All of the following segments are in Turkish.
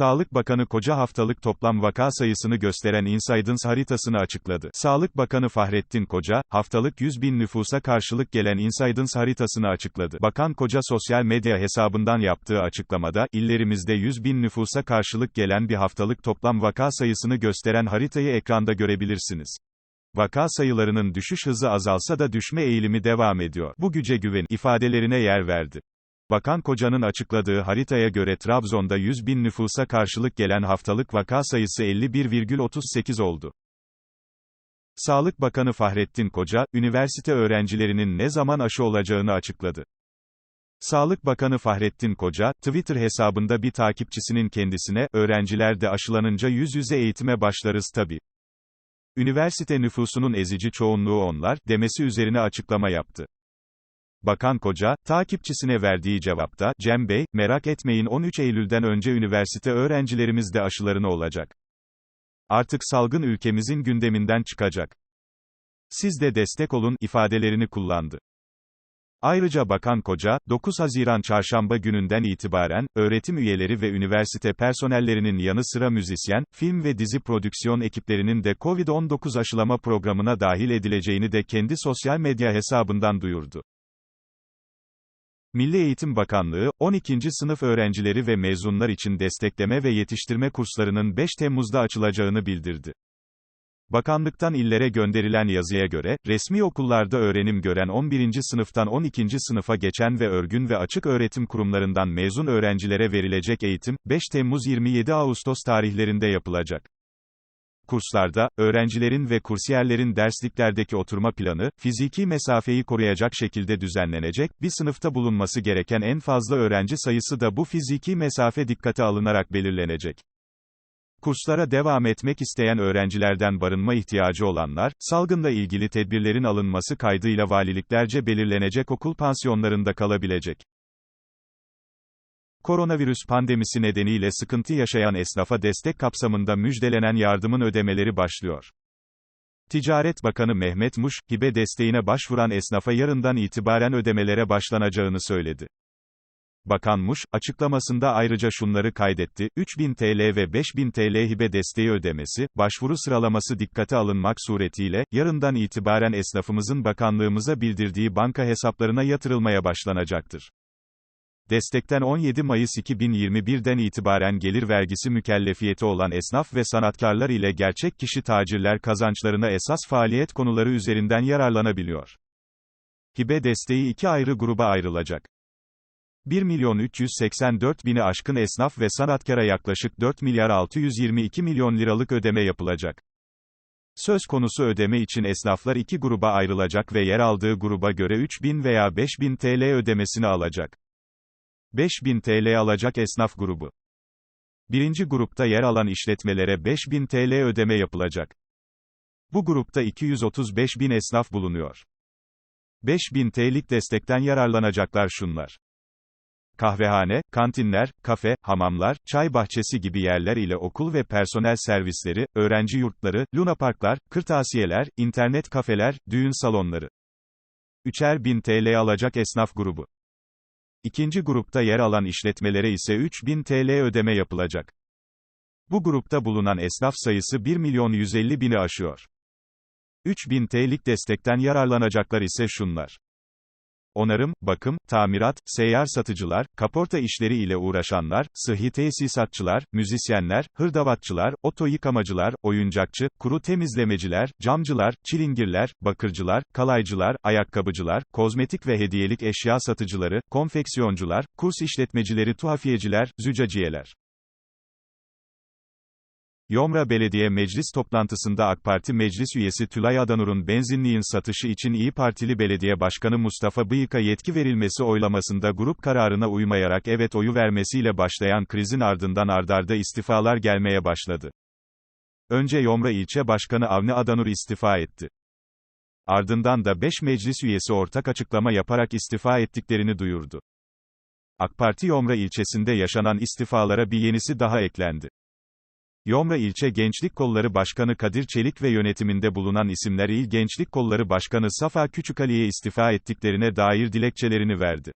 Sağlık Bakanı Koca haftalık toplam vaka sayısını gösteren Insidens haritasını açıkladı. Sağlık Bakanı Fahrettin Koca, haftalık 100 bin nüfusa karşılık gelen Insidens haritasını açıkladı. Bakan Koca sosyal medya hesabından yaptığı açıklamada, illerimizde 100 bin nüfusa karşılık gelen bir haftalık toplam vaka sayısını gösteren haritayı ekranda görebilirsiniz. Vaka sayılarının düşüş hızı azalsa da düşme eğilimi devam ediyor. Bu güce güven ifadelerine yer verdi. Bakan Koca'nın açıkladığı haritaya göre Trabzon'da 100 bin nüfusa karşılık gelen haftalık vaka sayısı 51,38 oldu. Sağlık Bakanı Fahrettin Koca, üniversite öğrencilerinin ne zaman aşı olacağını açıkladı. Sağlık Bakanı Fahrettin Koca, Twitter hesabında bir takipçisinin kendisine, öğrenciler de aşılanınca yüz yüze eğitime başlarız tabi. Üniversite nüfusunun ezici çoğunluğu onlar, demesi üzerine açıklama yaptı. Bakan Koca, takipçisine verdiği cevapta, Cem Bey, merak etmeyin 13 Eylül'den önce üniversite öğrencilerimiz de aşılarını olacak. Artık salgın ülkemizin gündeminden çıkacak. Siz de destek olun, ifadelerini kullandı. Ayrıca Bakan Koca, 9 Haziran çarşamba gününden itibaren, öğretim üyeleri ve üniversite personellerinin yanı sıra müzisyen, film ve dizi prodüksiyon ekiplerinin de COVID-19 aşılama programına dahil edileceğini de kendi sosyal medya hesabından duyurdu. Milli Eğitim Bakanlığı, 12. sınıf öğrencileri ve mezunlar için destekleme ve yetiştirme kurslarının 5 Temmuz'da açılacağını bildirdi. Bakanlıktan illere gönderilen yazıya göre, resmi okullarda öğrenim gören 11. sınıftan 12. sınıfa geçen ve örgün ve açık öğretim kurumlarından mezun öğrencilere verilecek eğitim, 5 Temmuz-27 Ağustos tarihlerinde yapılacak. Kurslarda, öğrencilerin ve kursiyerlerin dersliklerdeki oturma planı, fiziki mesafeyi koruyacak şekilde düzenlenecek, bir sınıfta bulunması gereken en fazla öğrenci sayısı da bu fiziki mesafe dikkate alınarak belirlenecek. Kurslara devam etmek isteyen öğrencilerden barınma ihtiyacı olanlar, salgınla ilgili tedbirlerin alınması kaydıyla valiliklerce belirlenecek okul pansiyonlarında kalabilecek. Koronavirüs pandemisi nedeniyle sıkıntı yaşayan esnafa destek kapsamında müjdelenen yardımın ödemeleri başlıyor. Ticaret Bakanı Mehmet Muş, hibe desteğine başvuran esnafa yarından itibaren ödemelere başlanacağını söyledi. Bakan Muş, açıklamasında ayrıca şunları kaydetti, 3000 TL ve 5000 TL hibe desteği ödemesi, başvuru sıralaması dikkate alınmak suretiyle, yarından itibaren esnafımızın bakanlığımıza bildirdiği banka hesaplarına yatırılmaya başlanacaktır. Destekten 17 Mayıs 2021'den itibaren gelir vergisi mükellefiyeti olan esnaf ve sanatkarlar ile gerçek kişi tacirler kazançlarına esas faaliyet konuları üzerinden yararlanabiliyor. Hibe desteği iki ayrı gruba ayrılacak. 1 milyon 384 bini aşkın esnaf ve sanatkara yaklaşık 4 milyar 622 milyon liralık ödeme yapılacak. Söz konusu ödeme için esnaflar iki gruba ayrılacak ve yer aldığı gruba göre 3000 veya 5000 TL ödemesini alacak. 5000 TL alacak esnaf grubu. Birinci grupta yer alan işletmelere 5000 TL ödeme yapılacak. Bu grupta 235 bin esnaf bulunuyor. 5000 TL'lik destekten yararlanacaklar şunlar. Kahvehane, kantinler, kafe, hamamlar, çay bahçesi gibi yerler ile okul ve personel servisleri, öğrenci yurtları, lunaparklar, kırtasiyeler, internet kafeler, düğün salonları. Üçer bin TL alacak esnaf grubu. İkinci grupta yer alan işletmelere ise 3000 TL ödeme yapılacak. Bu grupta bulunan esnaf sayısı 1 milyon 150 bini aşıyor. 3000 TL'lik destekten yararlanacaklar ise şunlar. Onarım, bakım, tamirat, seyyar satıcılar, kaporta işleri ile uğraşanlar, sıhhi tesisatçılar, müzisyenler, hırdavatçılar, oto yıkamacılar, oyuncakçı, kuru temizlemeciler, camcılar, çilingirler, bakırcılar, kalaycılar, ayakkabıcılar, kozmetik ve hediyelik eşya satıcıları, konfeksiyoncular, kurs işletmecileri tuhafiyeciler, züccaciyeler. Yomra Belediye Meclis toplantısında AK Parti Meclis üyesi Tülay Adanur'un benzinliğin satışı için İyi Partili Belediye Başkanı Mustafa Bıyık'a yetki verilmesi oylamasında grup kararına uymayarak evet oyu vermesiyle başlayan krizin ardından ardarda istifalar gelmeye başladı. Önce Yomra ilçe başkanı Avni Adanur istifa etti. Ardından da 5 meclis üyesi ortak açıklama yaparak istifa ettiklerini duyurdu. AK Parti Yomra ilçesinde yaşanan istifalara bir yenisi daha eklendi. Yomra İlçe Gençlik Kolları Başkanı Kadir Çelik ve yönetiminde bulunan isimler İl Gençlik Kolları Başkanı Safa Küçükali'ye istifa ettiklerine dair dilekçelerini verdi.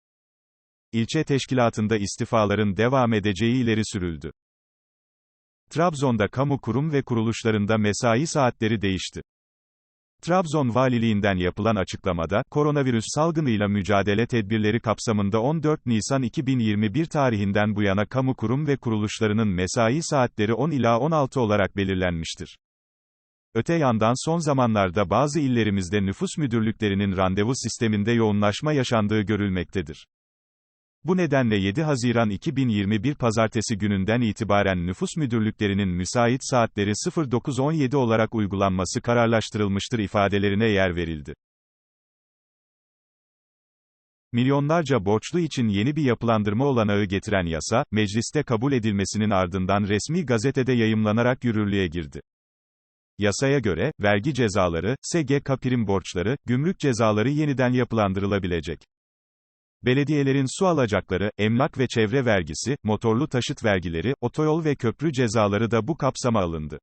İlçe teşkilatında istifaların devam edeceği ileri sürüldü. Trabzon'da kamu kurum ve kuruluşlarında mesai saatleri değişti. Trabzon Valiliğinden yapılan açıklamada, koronavirüs salgınıyla mücadele tedbirleri kapsamında 14 Nisan 2021 tarihinden bu yana kamu kurum ve kuruluşlarının mesai saatleri 10 ila 16 olarak belirlenmiştir. Öte yandan son zamanlarda bazı illerimizde nüfus müdürlüklerinin randevu sisteminde yoğunlaşma yaşandığı görülmektedir. Bu nedenle 7 Haziran 2021 Pazartesi gününden itibaren nüfus müdürlüklerinin müsait saatleri 09.17 olarak uygulanması kararlaştırılmıştır ifadelerine yer verildi. Milyonlarca borçlu için yeni bir yapılandırma olanağı getiren yasa, mecliste kabul edilmesinin ardından resmi gazetede yayımlanarak yürürlüğe girdi. Yasaya göre, vergi cezaları, SGK prim borçları, gümrük cezaları yeniden yapılandırılabilecek. Belediyelerin su alacakları, emlak ve çevre vergisi, motorlu taşıt vergileri, otoyol ve köprü cezaları da bu kapsama alındı.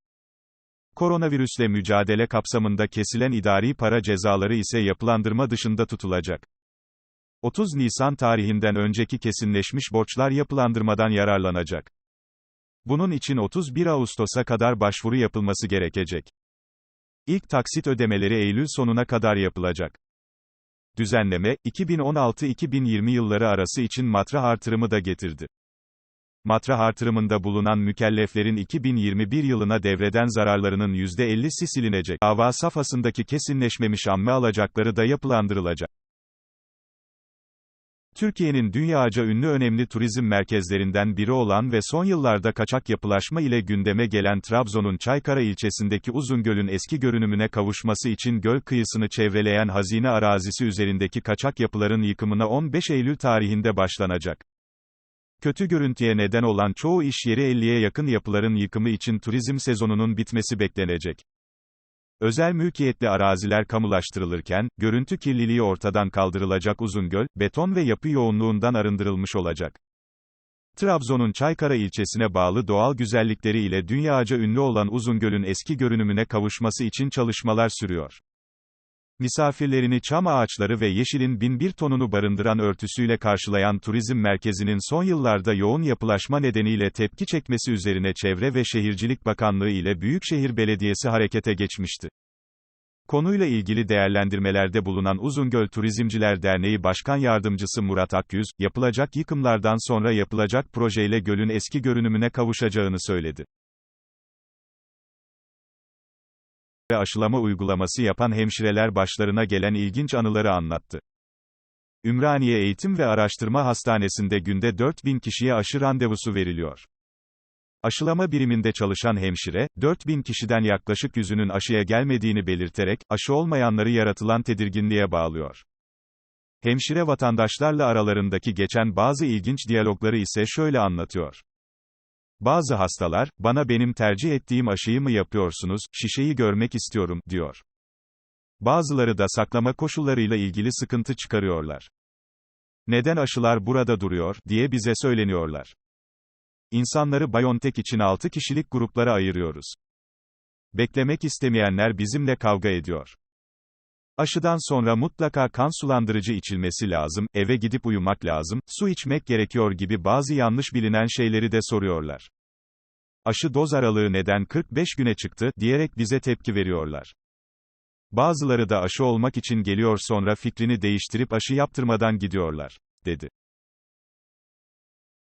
Koronavirüsle mücadele kapsamında kesilen idari para cezaları ise yapılandırma dışında tutulacak. 30 Nisan tarihinden önceki kesinleşmiş borçlar yapılandırmadan yararlanacak. Bunun için 31 Ağustos'a kadar başvuru yapılması gerekecek. İlk taksit ödemeleri Eylül sonuna kadar yapılacak. Düzenleme, 2016-2020 yılları arası için matrah artırımı da getirdi. Matrah artırımında bulunan mükelleflerin 2021 yılına devreden zararlarının %50'si silinecek. Dava safhasındaki kesinleşmemiş amme alacakları da yapılandırılacak. Türkiye'nin dünyaca ünlü önemli turizm merkezlerinden biri olan ve son yıllarda kaçak yapılaşma ile gündeme gelen Trabzon'un Çaykara ilçesindeki Uzungöl'ün eski görünümüne kavuşması için göl kıyısını çevreleyen hazine arazisi üzerindeki kaçak yapıların yıkımına 15 Eylül tarihinde başlanacak. Kötü görüntüye neden olan çoğu iş yeri 50'ye yakın yapıların yıkımı için turizm sezonunun bitmesi beklenecek. Özel mülkiyetli araziler kamulaştırılırken, görüntü kirliliği ortadan kaldırılacak Uzungöl, beton ve yapı yoğunluğundan arındırılmış olacak. Trabzon'un Çaykara ilçesine bağlı doğal güzellikleri ile dünyaca ünlü olan Uzungöl'ün eski görünümüne kavuşması için çalışmalar sürüyor. Misafirlerini çam ağaçları ve yeşilin bin bir tonunu barındıran örtüsüyle karşılayan turizm merkezinin son yıllarda yoğun yapılaşma nedeniyle tepki çekmesi üzerine Çevre ve Şehircilik Bakanlığı ile Büyükşehir Belediyesi harekete geçmişti. Konuyla ilgili değerlendirmelerde bulunan Uzungöl Turizmciler Derneği Başkan Yardımcısı Murat Akyüz, yapılacak yıkımlardan sonra yapılacak projeyle gölün eski görünümüne kavuşacağını söyledi. Ve aşılama uygulaması yapan hemşireler başlarına gelen ilginç anıları anlattı. Ümraniye Eğitim ve Araştırma Hastanesi'nde günde 4000 kişiye aşı randevusu veriliyor. Aşılama biriminde çalışan hemşire, 4000 kişiden yaklaşık yüzünün aşıya gelmediğini belirterek, aşı olmayanları yaratılan tedirginliğe bağlıyor. Hemşire vatandaşlarla aralarındaki geçen bazı ilginç diyalogları ise şöyle anlatıyor. Bazı hastalar, bana benim tercih ettiğim aşıyı mı yapıyorsunuz, şişeyi görmek istiyorum, diyor. Bazıları da saklama koşullarıyla ilgili sıkıntı çıkarıyorlar. Neden aşılar burada duruyor, diye bize söyleniyorlar. İnsanları Biontech için 6 kişilik gruplara ayırıyoruz. Beklemek istemeyenler bizimle kavga ediyor. Aşıdan sonra mutlaka kan sulandırıcı içilmesi lazım, eve gidip uyumak lazım, su içmek gerekiyor gibi bazı yanlış bilinen şeyleri de soruyorlar. Aşı doz aralığı neden 45 güne çıktı, diyerek bize tepki veriyorlar. Bazıları da aşı olmak için geliyor sonra fikrini değiştirip aşı yaptırmadan gidiyorlar, dedi.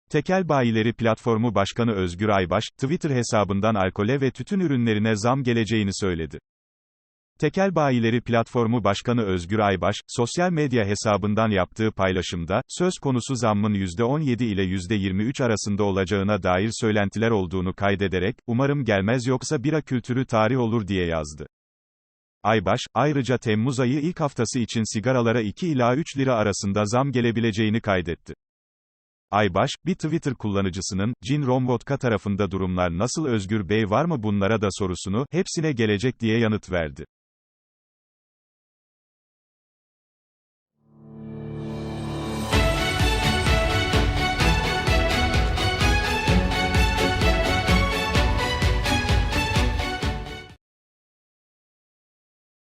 Tekel Bayileri Platformu Başkanı Özgür Aybaş, Twitter hesabından alkole ve tütün ürünlerine zam geleceğini söyledi. Tekel Bayileri Platformu Başkanı Özgür Aybaş, sosyal medya hesabından yaptığı paylaşımda, söz konusu zammın %17 ile %23 arasında olacağına dair söylentiler olduğunu kaydederek, umarım gelmez yoksa bira kültürü tarih olur diye yazdı. Aybaş, ayrıca Temmuz ayı ilk haftası için sigaralara 2 ila 3 lira arasında zam gelebileceğini kaydetti. Aybaş, bir Twitter kullanıcısının, Cin Romvodka tarafında durumlar nasıl Özgür Bey var mı bunlara da sorusunu, hepsine gelecek diye yanıt verdi.